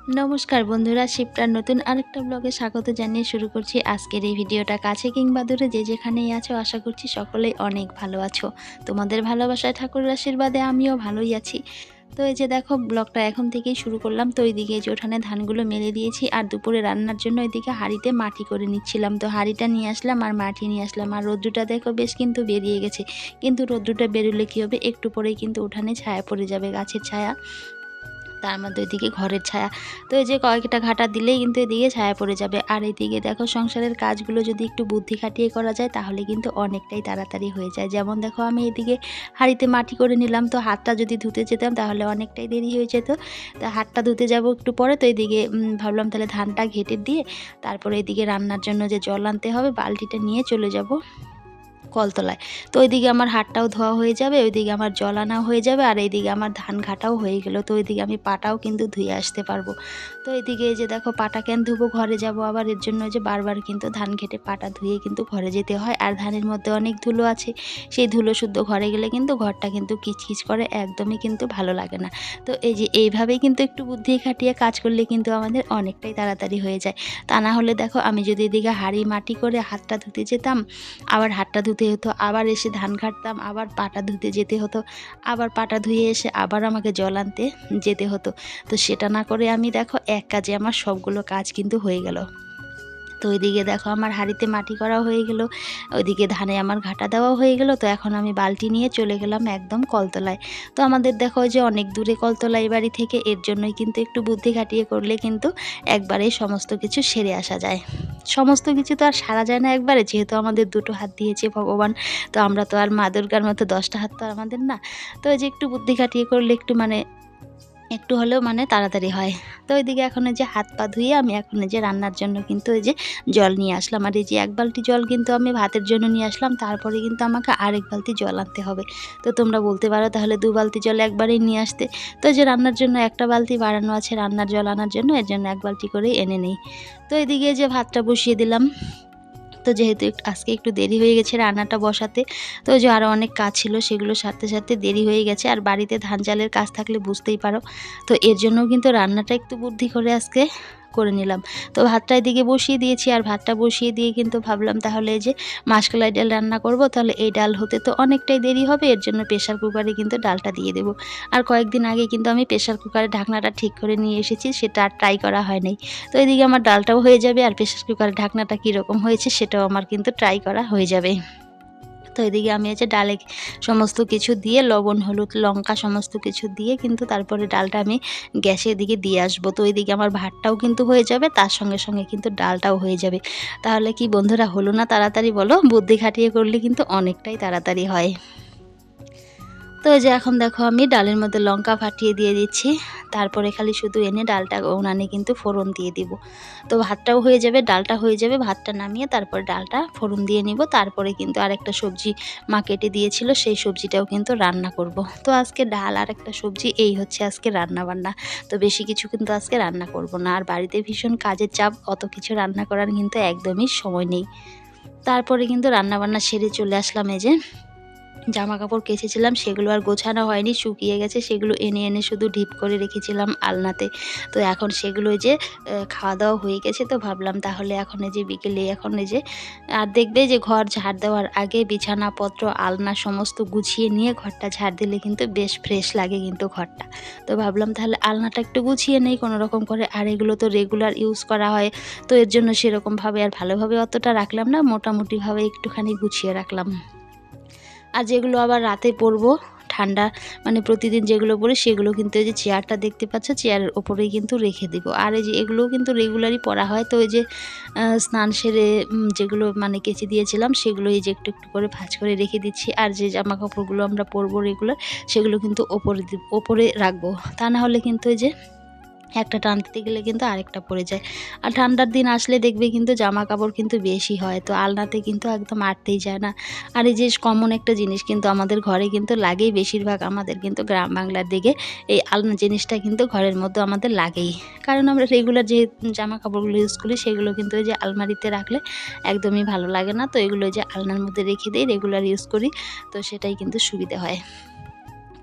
নমস্কার বন্ধুরা শিবটার নতুন আরেকটা ব্লগে স্বাগত জানিয়ে শুরু করছি আজকের এই ভিডিওটা। কাছে কিংবা দূরে যে যেখানেই আছো, আশা করছি সকলেই অনেক ভালো আছো। তোমাদের ভালোবাসায় ঠাকুরের আশীর্বাদে আমিও ভালোই আছি। তো এই যে দেখো, ব্লগটা এখন থেকেই শুরু করলাম। তো ওইদিকে যে ওঠানে ধানগুলো মেলে দিয়েছি আর দুপুরে রান্নার জন্য ওইদিকে হাঁড়িতে মাটি করে নিচ্ছিলাম। তো হাঁড়িটা নিয়ে আসলাম আর মাটি নিয়ে আসলাম। আর রোদ্রুটা দেখো বেশ কিন্তু বেরিয়ে গেছে। কিন্তু রোদ্রুটা বেরোলে কী হবে? একটু পরেই কিন্তু উঠানে ছায়া পড়ে যাবে, গাছের ছায়া। তার মধ্যে ওইদিকে ঘরের ছায়া। তো এই যে কয়েকটা ঘাটা দিলেই কিন্তু এদিকে ছায়া পড়ে যাবে। আর এদিকে দেখো সংসারের কাজগুলো যদি একটু বুদ্ধি খাটিয়ে করা যায়, তাহলে কিন্তু অনেকটাই তাড়াতাড়ি হয়ে যায়। যেমন দেখো আমি এদিকে হাঁড়িতে মাটি করে নিলাম, তো হাতটা যদি ধুতে যেতাম তাহলে অনেকটাই দেরি হয়ে যেত। তো হাতটা ধুতে যাব একটু পরে, তো এদিকে ভাবলাম তাহলে ধানটা ঘেটে দিয়ে তারপরে এদিকে রান্নার জন্য যে জল আনতে হবে, বালতিটা নিয়ে চলে যাব। কলতলায়। তো ওইদিকে আমার হাতটাও ধোয়া হয়ে যাবে, ওইদিকে আমার জল আনা হয়ে যাবে, আর এইদিকে আমার ধান ঘাটাও হয়ে গেল। তো ওইদিকে আমি পাটাও কিন্তু ধুয়ে আসতে পারব। তো এইদিকে যে দেখো, পাটা কেন ধুবো, ঘরে যাব আবার? এর জন্য যে বারবার কিন্তু ধান ঘেটে পাটা ধুয়ে কিন্তু ঘরে যেতে হয়। আর ধানের মধ্যে অনেক ধুলো আছে। সেই ধুলো শুদ্ধ ঘরে গেলে কিন্তু ঘরটা কিন্তু কিচকিচ করে, একদমই কিন্তু ভালো লাগে না। তো এই যে এইভাবেই কিন্তু একটু বুদ্ধি খাটিয়ে কাজ করলে কিন্তু আমাদের অনেকটাই তাড়াতাড়ি হয়ে যায়। তা না হলে দেখো, আমি যদি এদিকে হাঁড়ি মাটি করে হাতটা ধুতে যেতাম, আবার হাতটা ধুতে হতো, আবার এসে ধান কাটতাম আবার পাটা ধুতে যেতে হতো, আবার পাটা ধুয়ে এসে আবার আমাকে জল আনতে যেতে হতো। তো সেটা না করে আমি দেখো, এক কাজে আমার সবগুলো কাজ কিন্তু হয়ে গেল। তো ওইদিকে দেখো আমার হাঁড়িতে মাটি করা হয়ে গেল। ওইদিকে ধানে আমার ঘাটা দেওয়া হয়ে গেল। তো এখন আমি বালতি নিয়ে চলে গেলাম একদম কলতলায়। তো আমাদের দেখো যে অনেক দূরে কলতলা এই বাড়ি থেকে, এর জন্যই কিন্তু একটু বুদ্ধি খাটিয়ে করলে কিন্তু একবারেই সমস্ত কিছু সেরে আসা যায়। সমস্ত কিছু তো আর সারা যায় না একবারে, যেহেতু আমাদের দুটো হাত দিয়েছে ভগবান, তো আমরা তো আর মা দুর্গার মতো দশটা হাত তো আর আমাদের না। তো ওই যে একটু বুদ্ধি খাটিয়ে করলে একটু মানে একটু হলেও মানে তাড়াতাড়ি হয়। তো ওইদিকে এখন এই যে হাত পা ধুয়ে আমি এখন যে রান্নার জন্য কিন্তু ওই যে জল নিয়ে আসলাম। আর এই যে এক বালতি জল কিন্তু আমি ভাতের জন্য নিয়ে আসলাম, তারপরে কিন্তু আমাকে আরেক বালতি জল আনতে হবে। তো তোমরা বলতে পারো তাহলে দু বালতি জল একবারেই নিয়ে আসতে। তো যে রান্নার জন্য একটা বালতি বাড়ানো আছে রান্নার জল আনার জন্য, এর জন্য এক বালতি করেই এনে নেই। তো এদিকে যে ভাতটা বসিয়ে দিলাম তো যেহেতু আজকে একটু দেরি হয়ে গেছে রান্নাটা বসাতে, তো যে আরও অনেক কাজ ছিল সেগুলো সারতে সারতে দেরি হয়ে গেছে। আর বাড়িতে ধান চালের কাজ থাকলে বুঝতেই পারো। তো এর জন্য কিন্তু রান্নাটা একটু বুদ্ধি করে আজকে। করে নিলাম। তো ভাতটা এদিকে বসিয়ে দিয়েছি আর ভাতটা বসিয়ে দিয়ে কিন্তু ভাবলাম তাহলে যে মাসকলাই ডাল রান্না করব, তাহলে এই ডাল হতে তো অনেকটাই দেরি হবে, এর জন্য প্রেশার কুকারে কিন্তু ডালটা দিয়ে দেবো। আর কয়েকদিন আগে কিন্তু আমি প্রেশার কুকারে ঢাকনাটা ঠিক করে নিয়ে এসেছি, সেটা আর ট্রাই করা হয় নাই তো এদিকে আমার ডালটাও হয়ে যাবে, আর প্রেশার কুকারের ঢাকনাটা কীরকম হয়েছে সেটাও আমার কিন্তু ট্রাই করা হয়ে যাবে। তো এদিকে আমি হচ্ছে ডালে সমস্ত কিছু দিয়ে, লবণ, হলুদ, লঙ্কা সমস্ত কিছু দিয়ে কিন্তু তারপরে ডালটা আমি গ্যাসের দিকে দিয়ে আসব। তো এদিকে আমার ভাতটাও কিন্তু হয়ে যাবে, তার সঙ্গে সঙ্গে কিন্তু ডালটাও হয়ে যাবে। তাহলে কি বন্ধুরা হলো না তাড়াতাড়ি বলো? বুদ্ধি খাটিয়ে করলে কিন্তু অনেকটাই তাড়াতাড়ি হয়। তো এই যে এখন দেখো আমি ডালের মধ্যে লঙ্কা ফাটিয়ে দিয়ে দিচ্ছি। তারপরে খালি শুধু এনে ডালটা উনানে কিন্তু ফোড়ন দিয়ে দিব। তো ভাতটাও হয়ে যাবে, ডালটা হয়ে যাবে, ভাতটা নামিয়ে তারপর ডালটা ফোড়ন দিয়ে নিব। তারপরে কিন্তু আরেকটা সবজি মা কেটে দিয়েছিল, সেই সবজিটাও কিন্তু রান্না করব। তো আজকে ডাল আর একটা সবজি, এই হচ্ছে আজকে রান্না বান্না তো বেশি কিছু কিন্তু আজকে রান্না করব না। আর বাড়িতে ভীষণ কাজের চাপ, অত কিছু রান্না করার কিন্তু একদমই সময় নেই। তারপরে কিন্তু রান্না বান্না সেরে চলে আসলাম এই যে। জামা কাপড় কেচেছিলাম, সেগুলো আর গোছানো হয়নি, শুকিয়ে গেছে, সেগুলো এনে এনে শুধু ঢিপ করে রেখেছিলাম আলনাতে। তো এখন সেগুলো যে খাওয়া দাওয়া হয়ে গেছে, তো ভাবলাম তাহলে এখন এই যে বিকেলে এখন এই যে, আর দেখবে যে ঘর ঝাড় দেওয়ার আগে বিছানাপত্র, আলনা সমস্ত গুছিয়ে নিয়ে ঘরটা ঝাড় দিলে কিন্তু বেশ ফ্রেশ লাগে কিন্তু ঘরটা। তো ভাবলাম তাহলে আলনাটা একটু গুছিয়ে নেই, কোনো রকম করে, আর এগুলো তো রেগুলার ইউজ করা হয়, তো এর জন্য সেরকমভাবে আর ভালোভাবে অতটা রাখলাম না, মোটামুটিভাবে একটুখানি গুছিয়ে রাখলাম। আর যেগুলো আবার রাতে পরবো, ঠান্ডা মানে প্রতিদিন যেগুলো পরি সেগুলো কিন্তু এই যে চেয়ারটা দেখতে পাচ্ছ, চেয়ারের ওপরেই কিন্তু রেখে দিব। আর এই যে এগুলোও কিন্তু রেগুলারই পরা হয়। তো ওই যে স্নান সেরে যেগুলো মানে কেচে দিয়েছিলাম সেগুলো এই যে একটু একটু করে ভাঁজ করে রেখে দিচ্ছি। আর যে জামা কাপড়গুলো আমরা পরবো রেগুলার সেগুলো কিন্তু ওপরে ওপরে রাখব। তা না হলে কিন্তু ওই যে একটা টানতে গেলে কিন্তু আরেকটা পড়ে যায়। আর ঠান্ডার দিন আসলে দেখবে কিন্তু জামা কাপড় কিন্তু বেশি হয়, তো আলনাতে কিন্তু একদম আটতেই যায় না। আর এই যে কমন একটা জিনিস কিন্তু আমাদের ঘরে কিন্তু লাগেই বেশিরভাগ, আমাদের কিন্তু গ্রাম বাংলার দিকে এই আলনা জিনিসটা কিন্তু ঘরের মধ্যে আমাদের লাগেই। কারণ আমরা রেগুলার যে জামা কাপড়গুলো ইউজ করি, সেগুলো কিন্তু ওই যে আলমারিতে রাখলে একদমই ভালো লাগে না, তো এগুলো যে আলনার মধ্যে রেখে দিই রেগুলার ইউজ করি, তো সেটাই কিন্তু সুবিধে হয়।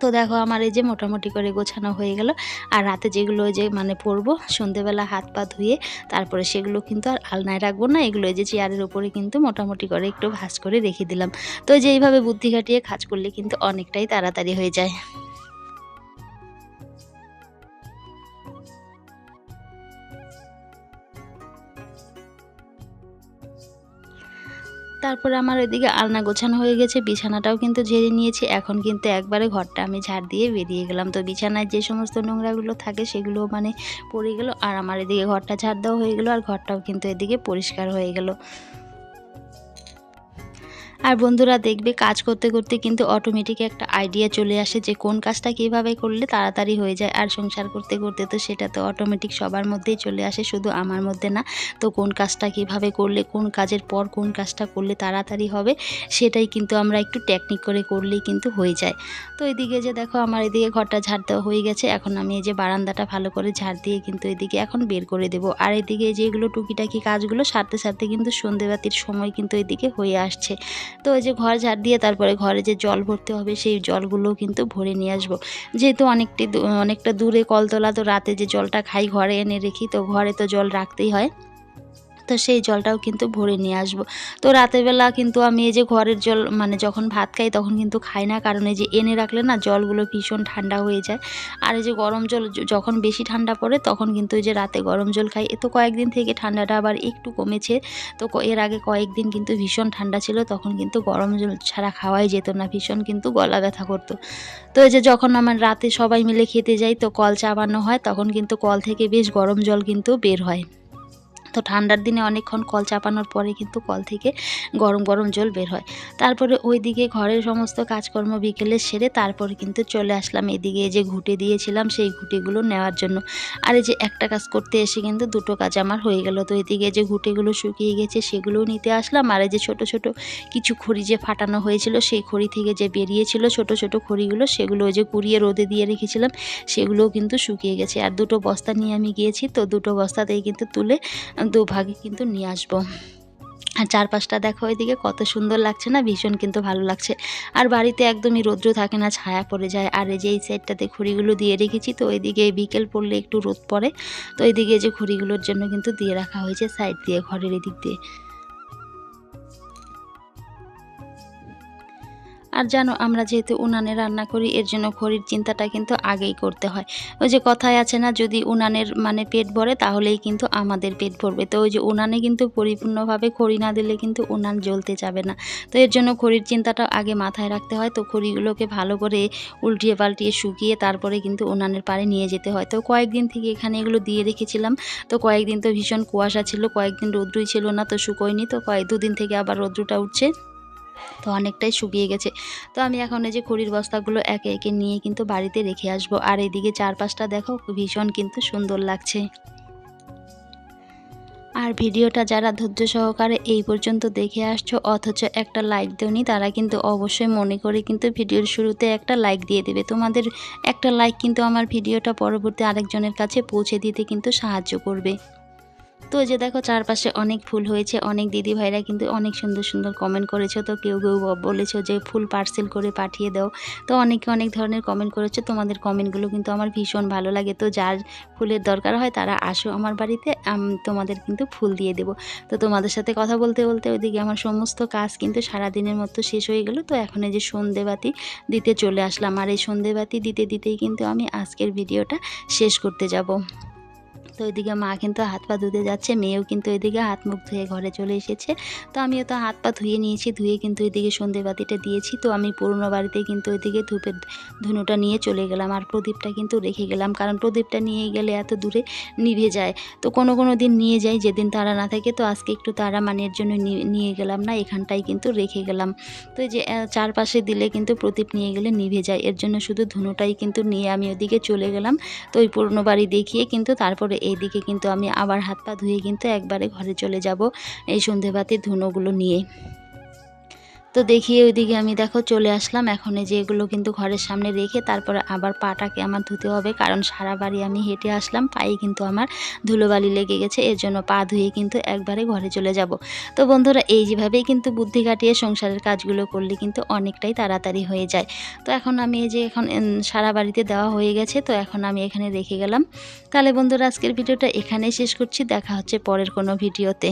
তো দেখো আমার এই যে মোটামুটি করে গোছানো হয়ে গেল। আর রাতে যেগুলো যে মানে পরবো, সন্ধেবেলা হাত পা ধুয়ে তারপরে সেগুলো কিন্তু আর আলনায় রাখব না, এগুলো যে চেয়ারের উপরে কিন্তু মোটামুটি করে একটু ভাস করে রেখে দিলাম। তো যে এইভাবে বুদ্ধি খাটিয়ে কাজ করলে কিন্তু অনেকটাই তাড়াতাড়ি হয়ে যায়। তারপরে আমার ওইদিকে আলনা গোছানো হয়ে গেছে, বিছানাটাও কিন্তু ঝেড়ে নিয়েছি। এখন কিন্তু একবারে ঘরটা আমি ঝাড় দিয়ে বেরিয়ে গেলাম। তো বিছানায় যে সমস্ত নোংরাগুলো থাকে সেগুলো মানে পড়ে গেল, আর আমার এদিকে ঘরটা ঝাড় দেওয়া হয়ে গেলো, আর ঘরটাও কিন্তু এদিকে পরিষ্কার হয়ে গেল। আর বন্ধুরা দেখবে কাজ করতে করতে কিন্তু অটোমেটিক একটা আইডিয়া চলে আসে যে কোন কাজটা কীভাবে করলে তাড়াতাড়ি হয়ে যায়। আর সংসার করতে করতে তো সেটা তো অটোমেটিক সবার মধ্যেই চলে আসে, শুধু আমার মধ্যে না। তো কোন কাজটা কীভাবে করলে, কোন কাজের পর কোন কাজটা করলে তাড়াতাড়ি হবে, সেটাই কিন্তু আমরা একটু টেকনিক করে করলেই কিন্তু হয়ে যায়। তো এদিকে যে দেখো আমার এদিকে ঘরটা ঝাড় দেওয়া হয়ে গেছে। এখন আমি এই যে বারান্দাটা ভালো করে ঝাড় দিয়ে কিন্তু এদিকে এখন বের করে দেব। আর এদিকে যেগুলো টুকিটাকি কাজগুলো সারতে সারতে কিন্তু সন্ধেবাতির সময় কিন্তু এদিকে হয়ে আসছে। তো ওই যে ঘর ঝাড় দিয়ে তারপরে ঘরে যে জল ভরতে হবে, সেই জলগুলো কিন্তু ভরে নিয়ে আসব। যেহেতু অনেকটি অনেকটা দূরে কলতলা, তো রাতে যে জলটা খাই ঘরে এনে রেখি, তো ঘরে তো জল রাখতেই হয়। তো সেই জলটাও কিন্তু ভরে নিয়ে আসব। তো রাতের বেলা কিন্তু আমি এই যে ঘরের জল মানে যখন ভাত খাই তখন কিন্তু খাই না। কারণ এই যে এনে রাখলে না জলগুলো ভীষণ ঠান্ডা হয়ে যায়। আর এই যে গরম জল যখন বেশি ঠান্ডা পড়ে তখন কিন্তু ওই যে রাতে গরম জল খাই। এ তো কয়েকদিন থেকে ঠান্ডাটা আবার একটু কমেছে। তো এর আগে কয়েকদিন কিন্তু ভীষণ ঠান্ডা ছিল, তখন কিন্তু গরম জল ছাড়া খাওয়াই যেত না। ভীষণ কিন্তু গলা ব্যথা করতো। তো এই যে যখন আমার রাতে সবাই মিলে খেতে যাই তো কল চাপানো হয়, তখন কিন্তু কল থেকে বেশ গরম জল কিন্তু বের হয়। তো ঠান্ডার দিনে অনেকক্ষণ কল চাপানোর পরে কিন্তু কল থেকে গরম গরম জল বের হয়। তারপরে ওইদিকে ঘরের সমস্ত কাজকর্ম বিকেলে সেরে তারপরে কিন্তু চলে আসলাম এদিকে যে ঘুটে দিয়েছিলাম সেই ঘুটেগুলো নেওয়ার জন্য। আর এই যে একটা কাজ করতে এসে কিন্তু দুটো কাজ আমার হয়ে গেল। তো এদিকে যে ঘুটেগুলো শুকিয়ে গেছে সেগুলোও নিতে আসলাম। আর যে ছোট ছোট কিছু খড়ি যে ফাটানো হয়েছিল সেই খড়ি থেকে যে বেরিয়েছিল ছোট ছোট খড়িগুলো সেগুলো ওই যে কুড়িয়ে রোদে দিয়ে রেখেছিলাম সেগুলোও কিন্তু শুকিয়ে গেছে। আর দুটো বস্তা নিয়ে আমি গিয়েছি তো দুটো বস্তাতেই কিন্তু তুলে দুভাগে কিন্তু নিয়ে আসব। আর চারপাশটা দেখো ওইদিকে কত সুন্দর লাগছে না? ভীষণ কিন্তু ভালো লাগছে। আর বাড়িতে একদমই রৌদ্র থাকে না, ছায়া পড়ে যায়। আর এই যে এই সাইডটাতে খড়িগুলো দিয়ে রেখেছি, তো ওইদিকে বিকেল পড়লে একটু রোদ পড়ে। তো ওইদিকে যে খড়িগুলোর জন্য কিন্তু দিয়ে রাখা হয়েছে, সাইড দিয়ে, ঘরের এদিক দিয়ে। আর জানো, আমরা যেহেতু উনানে রান্না করি, এর জন্য খড়ির চিন্তাটা কিন্তু আগেই করতে হয়। ওই যে কথায় আছে না, যদি উনানের মানে পেট ভরে, তাহলেই কিন্তু আমাদের পেট ভরবে। তো ওই যে উনানে কিন্তু পরিপূর্ণভাবে খড়ি না দিলে কিন্তু উনান জ্বলতে যাবে না। তো এর জন্য খড়ির চিন্তাটা আগে মাথায় রাখতে হয়। তো খড়িগুলোকে ভালো করে উল্টিয়ে পাল্টিয়ে শুকিয়ে তারপরে কিন্তু উনানের পাড়ে নিয়ে যেতে হয়। তো কয়েকদিন থেকে এখানে এগুলো দিয়ে রেখেছিলাম। তো কয়েকদিন তো ভীষণ কুয়াশা ছিল, কয়েকদিন রৌদ্রই ছিল না, তো শুকোয়নি। তো কয়েক, দুদিন থেকে আবার রৌদ্রটা উঠছে। তো অনেকটাই শুকিয়ে গেছে। তো আমি এখন এই যে খড়ির বস্তাগুলো একে একে নিয়ে কিন্তু বাড়িতে রেখে আসব। আর এদিকে চারপাশটা দেখো, ভীষণ কিন্তু সুন্দর লাগছে। আর ভিডিওটা যারা ধৈর্য সহকারে এই পর্যন্ত দেখে আসছো, অথচ একটা লাইক দেওনি, তারা কিন্তু অবশ্যই মনে করে কিন্তু ভিডিওর শুরুতে একটা লাইক দিয়ে দেবে। তোমাদের একটা লাইক কিন্তু আমার ভিডিওটা পরবর্তী আরেকজনের কাছে পৌঁছে দিতে কিন্তু সাহায্য করবে। তো যে দেখো চারপাশে অনেক ফুল হয়েছে, অনেক দিদি ভাইরা কিন্তু অনেক সুন্দর সুন্দর কমেন্ট করেছ। তো কেউ কেউ বলেছ যে ফুল পার্সেল করে পাঠিয়ে দাও। তো অনেকে অনেক ধরনের কমেন্ট করেছ, তোমাদের কমেন্টগুলো কিন্তু আমার ভীষণ ভালো লাগে। তো যার ফুলের দরকার হয় তারা আসো আমার বাড়িতে তোমাদের কিন্তু ফুল দিয়ে দেবো। তো তোমাদের সাথে কথা বলতে বলতে ওইদিকে আমার সমস্ত কাজ কিন্তু সারাদিনের মতো শেষ হয়ে গেল। তো এখন এই যে সন্ধেবাতি দিতে চলে আসলাম। আর এই সন্ধেবাতি দিতে দিতেই কিন্তু আমি আজকের ভিডিওটা শেষ করতে যাব। তো ওইদিকে মা কিন্তু হাত পা ধুতে যাচ্ছে, মেয়েও কিন্তু ওইদিকে হাত মুখ ধুয়ে ঘরে চলে এসেছে। তো আমিও তো হাত পা ধুয়ে নিয়েছি, ধুয়ে কিন্তু ওইদিকে সন্ধে বাতিটা দিয়েছি। তো আমি পুরনো বাড়িতে কিন্তু ওইদিকে ধূপের ধুনুটা নিয়ে চলে গেলাম আর প্রদীপটা কিন্তু রেখে গেলাম। কারণ প্রদীপটা নিয়ে গেলে এত দূরে নিভে যায়। তো কোনো কোনো দিন নিয়ে যাই, যেদিন তারা না থাকে তো আজকে একটু তারা মানের জন্য নিয়ে- নিয়ে গেলাম না, এখানটাই কিন্তু রেখে গেলাম। তো যে চারপাশে দিলে কিন্তু প্রদীপ নিয়ে গেলে নিভে যায়। এর জন্য শুধু ধুনুটাই কিন্তু নিয়ে আমি ওদিকে চলে গেলাম। তো ওই পুরনো বাড়ি দেখিয়ে কিন্তু তারপরে এইদিকে কিন্তু আমি আবার হাত পা ধুয়ে কিন্তু একবারে ঘরে চলে যাব এই সন্ধেবাতির ধুনোগুলো নিয়ে। তো দেখিয়ে ওইদিকে আমি দেখো চলে আসলাম। এখন এই যে এগুলো কিন্তু ঘরের সামনে রেখে তারপরে আবার পাটাকে আমার ধুতে হবে। কারণ সারা বাড়ি আমি হেঁটে আসলাম, পায়ে কিন্তু আমার ধুলোবালি লেগে গেছে। এর জন্য পা ধুয়ে কিন্তু একবারে ঘরে চলে যাব। তো বন্ধুরা, এই যেভাবেই কিন্তু বুদ্ধি কাটিয়ে সংসারের কাজগুলো করলে কিন্তু অনেকটাই তাড়াতাড়ি হয়ে যায়। তো এখন আমি এই যে এখন সারা বাড়িতে দেওয়া হয়ে গেছে। তো এখন আমি এখানে রেখে গেলাম। তাহলে বন্ধুরা, আজকের ভিডিওটা এখানেই শেষ করছি। দেখা হচ্ছে পরের কোনো ভিডিওতে।